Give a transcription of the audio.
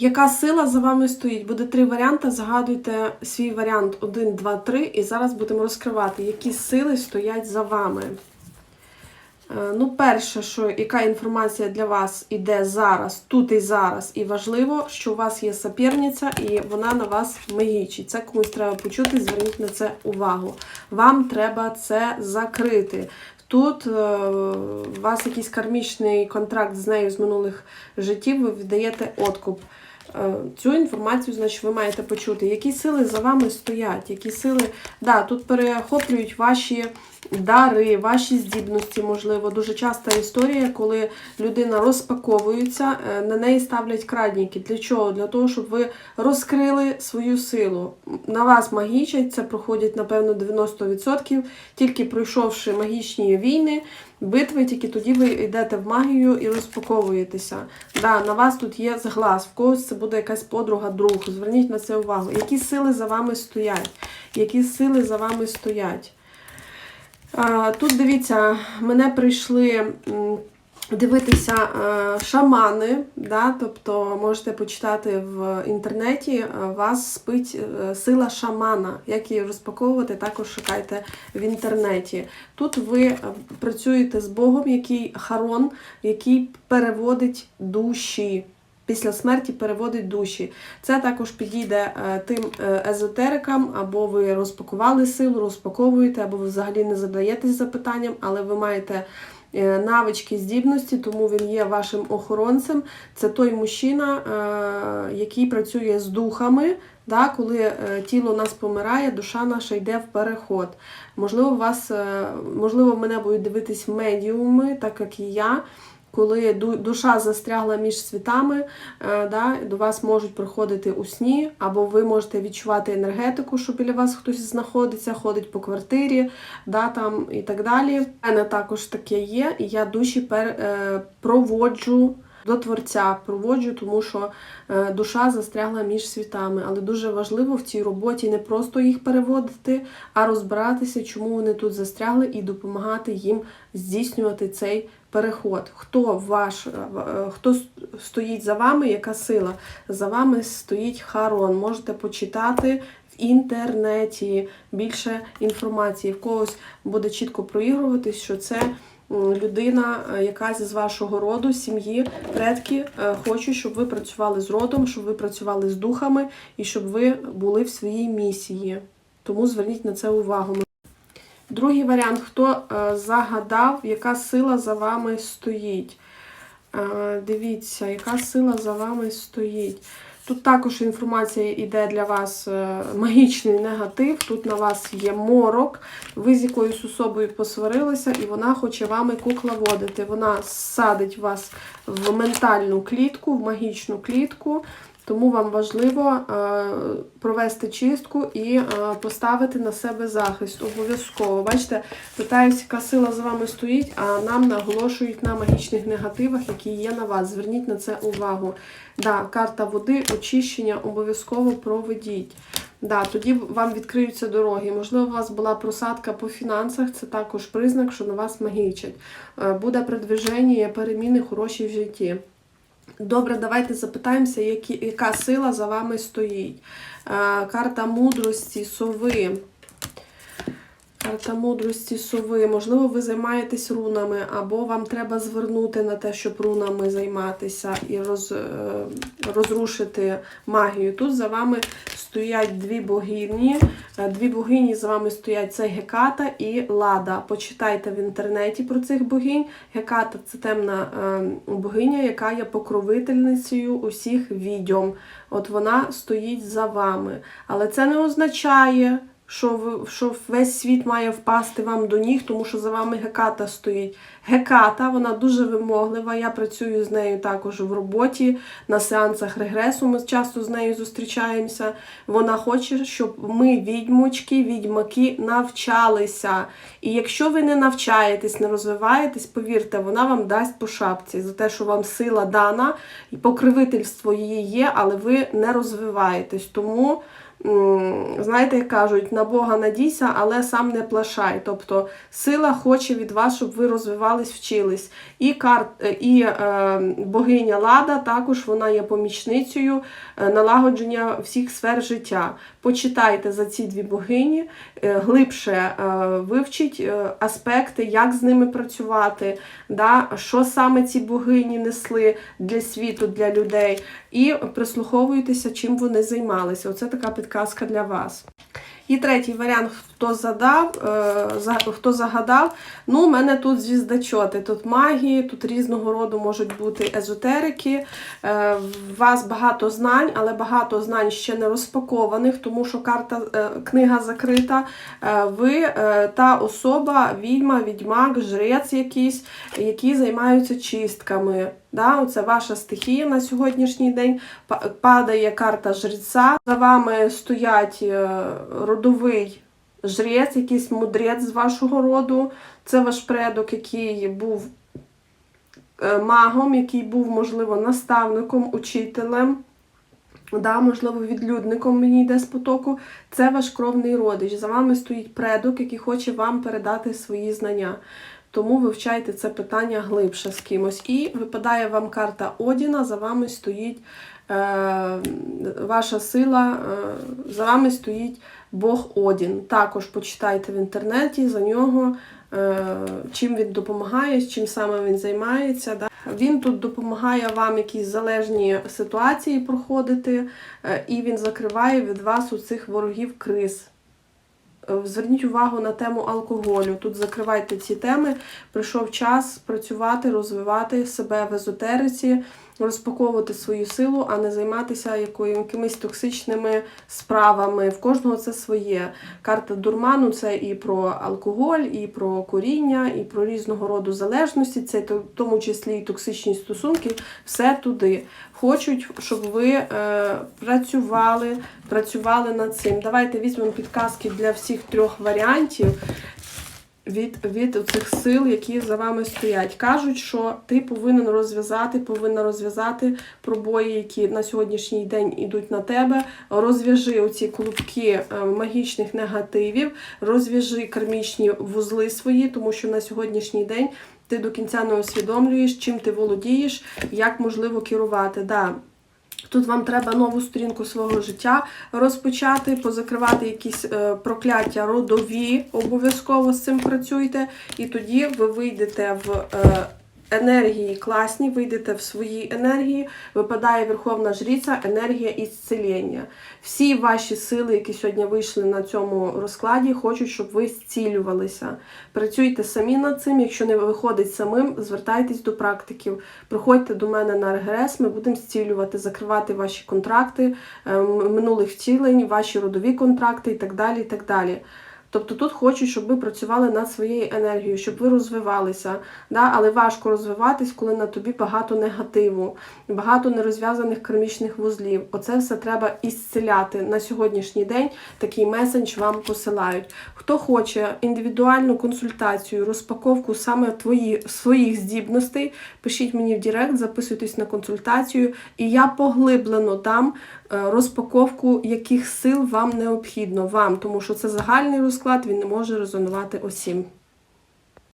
Яка сила за вами стоїть? Буде три варіанти. Загадуйте свій варіант 1, 2, 3, і зараз будемо розкривати, які сили стоять за вами. Е, Ну, перше, що яка інформація для вас іде зараз, тут і зараз, і важливо, що у вас є соперниця, і вона на вас магічить. Це комусь треба почути, зверніть на це увагу. Вам треба це закрити. Тут е, у вас якийсь кармічний контракт з нею з минулих життів, ви віддаєте откуп. Е, Цю інформацію, значить, ви маєте почути, які сили за вами стоять, які сили, да, тут перехоплюють ваші дари, ваші здібності, можливо. Дуже часта історія, коли людина розпаковується, е, на неї ставлять крадніки. Для чого? Для того, щоб ви розкрили свою силу. На вас магічать, це проходять, напевно, 90%, тільки пройшовши магічні війни, битви, тільки тоді ви йдете в магію і розпаковуєтеся. Да, на вас тут є зглаз, в когось це буде якась подруга, друг. Зверніть на це увагу. Які сили за вами стоять? Які сили за вами стоять? Тут дивіться, мене прийшли дивитися шамани, да, тобто можете почитати в інтернеті, вас спить е, сила шамана. Як її розпаковувати, також шукайте в інтернеті. Тут ви е, працюєте з Богом, який харон, який переводить душі. Після смерті переводить душі. Це також підійде е, тим е, езотерикам, або ви розпакували силу, розпаковуєте, або ви взагалі не задаєтесь запитанням, але ви маєте е, навички, здібності, тому він є вашим охоронцем. Це той мужчина, який працює з духами. Да, коли тіло нас помирає, душа наша йде в переход. Можливо, вас, можливо, мене будуть дивитись медіуми, так як і я коли душа застрягла між світами, е, да, до вас можуть приходити у сні, або ви можете відчувати енергетику, що біля вас хтось знаходиться, ходить по квартирі, да, там, і так далі. У мене також таке є, і я душі пер, е, проводжу. До творця проводжу, тому що е, душа застрягла між світами. Але дуже важливо в цій роботі не просто їх переводити, а розбиратися, чому вони тут застрягли, і допомагати їм здійснювати цей переход. Хто ваш, е, е, хто стоїть за вами, яка сила? За вами стоїть Харон. Можете почитати в інтернеті більше інформації. В когось буде чітко проігруватись, що це. Людина, е, якась з вашого роду, сім'ї, предки хочуть, щоб ви працювали з родом, щоб ви працювали з духами і щоб ви були в своїй місії. Тому зверніть на це увагу. Другий варіант: хто е, загадав, яка сила за вами стоїть? Е, Дивіться, яка сила за вами стоїть. Тут також інформація йде для вас е, магічний негатив. Тут на вас є морок, ви з якоюсь особою посварилися, і вона хоче вами кукловодити. Вона садить вас в ментальну клітку, в магічну клітку. Тому вам важливо е, провести чистку і е, поставити на себе захист. Обов'язково. Бачите, питаюся, яка сила за вами стоїть, а нам наголошують на магічних негативах, які є на вас. Зверніть на це увагу. Да, карта води, очищення обов'язково проведіть. Да, тоді вам відкриються дороги. Можливо, у вас була просадка по фінансах, це також признак, що на вас магічать. Е, Буде продвиження, переміни хороші в житті. Добре, давайте запитаємося, які, яка сила за вами стоїть. Е, Карта мудрості, сови. Карта мудрості сови. Можливо, ви займаєтесь рунами, або вам треба звернути на те, щоб рунами займатися і роз, е, розрушити магію. Тут за вами стоять дві богині. Е, Дві богині з вами стоять це Геката і Лада. Почитайте в інтернеті про цих богинь. Геката це темна е, богиня, яка є покровительницею усіх відьом. От вона стоїть за вами. Але це не означає, що, що весь світ має впасти вам до ніг, тому що за вами Геката стоїть. Геката, вона дуже вимоглива. Я працюю з нею також в роботі, на сеансах регресу. Ми часто з нею зустрічаємося. Вона хоче, щоб ми, відьмочки, відьмаки, навчалися. І якщо ви не навчаєтесь, не розвиваєтесь, повірте, вона вам дасть по шапці за те, що вам сила дана, і покривительство її є, але ви не розвиваєтесь. Тому знаєте, як кажуть, на Бога надійся, але сам не плашай. Тобто сила хоче від вас, щоб ви розвивались, вчились. І карт, е, і е, богиня Лада також вона є помічницею е, налагодження всіх сфер життя. Почитайте за ці дві богині, е, глибше е, вивчіть аспекти, як з ними працювати, да, що саме ці богині несли для світу, для людей, і прислуховуйтеся, чим вони займалися. Оце така підказка для вас. І третій варіант, хто задав, е, хто загадав. Ну, у мене тут звіздачоти, тут магії, тут різного роду можуть бути езотерики. Е, У вас багато знань, але багато знань ще не розпакованих, тому що карта, е, книга закрита. Е, Ви е, та особа, відьма, відьмак, жрець якийсь, які займаються чистками. Да, це ваша стихія на сьогоднішній день. Падає карта жреця. За вами стоять е, родовий жрець, якийсь мудрець з вашого роду. Це ваш предок, який був е, магом, який був, можливо, наставником, учителем. Да, можливо, відлюдником мені йде з потоку. Це ваш кровний родич. За вами стоїть предок, який хоче вам передати свої знання. Тому вивчайте це питання глибше з кимось. І випадає вам карта Одіна, за вами стоїть е, ваша сила, е, за вами стоїть Бог Одін. Також почитайте в інтернеті за нього, е, чим він допомагає, чим саме він займається. Да. Він тут допомагає вам якісь залежні ситуації проходити, е, і він закриває від вас у цих ворогів криз. Е, Зверніть увагу на тему алкоголю. Тут закривайте ці теми. Прийшов час працювати, розвивати себе в езотериці, розпаковувати свою силу, а не займатися якимись токсичними справами. В кожного це своє. Карта дурману це і про алкоголь, і про куріння, і про різного роду залежності, це в тому числі і токсичні стосунки. Все туди. Хочуть, щоб ви е, працювали, працювали над цим. Давайте візьмемо підказки для всіх трьох варіантів від, від цих сил, які за вами стоять. Кажуть, що ти повинен розв'язати, повинна розв'язати пробої, які на сьогоднішній день йдуть на тебе. Розв'яжи оці клубки е, магічних негативів, розв'яжи кармічні вузли свої, тому що на сьогоднішній день ти до кінця не усвідомлюєш, чим ти володієш, як можливо керувати. Да, Тут вам треба нову сторінку свого життя розпочати, позакривати якісь е, прокляття родові, обов'язково з цим працюйте, і тоді ви вийдете в е, енергії класні, вийдете в свої енергії, випадає Верховна Жриця, енергія ісцілення. Всі ваші сили, які сьогодні вийшли на цьому розкладі, хочуть, щоб ви зцілювалися. Працюйте самі над цим. Якщо не виходить самим, звертайтесь до практиків. Приходьте до мене на РГРС, ми будемо зцілювати, закривати ваші контракти е, минулих втілень, ваші родові контракти і так далі. І так далі. Тобто тут хочуть, щоб ви працювали над своєю енергією, щоб ви розвивалися. Да? Але важко розвиватись, коли на тобі багато негативу, багато нерозв'язаних кармічних вузлів. Оце все треба ісцеляти. На сьогоднішній день такий месендж вам посилають. Хто хоче індивідуальну консультацію, розпаковку саме твої, своїх здібностей, пишіть мені в Директ, записуйтесь на консультацію, і я поглиблено дам е, розпаковку, яких сил вам необхідно вам, тому що це загальний розклад, він не може резонувати усім.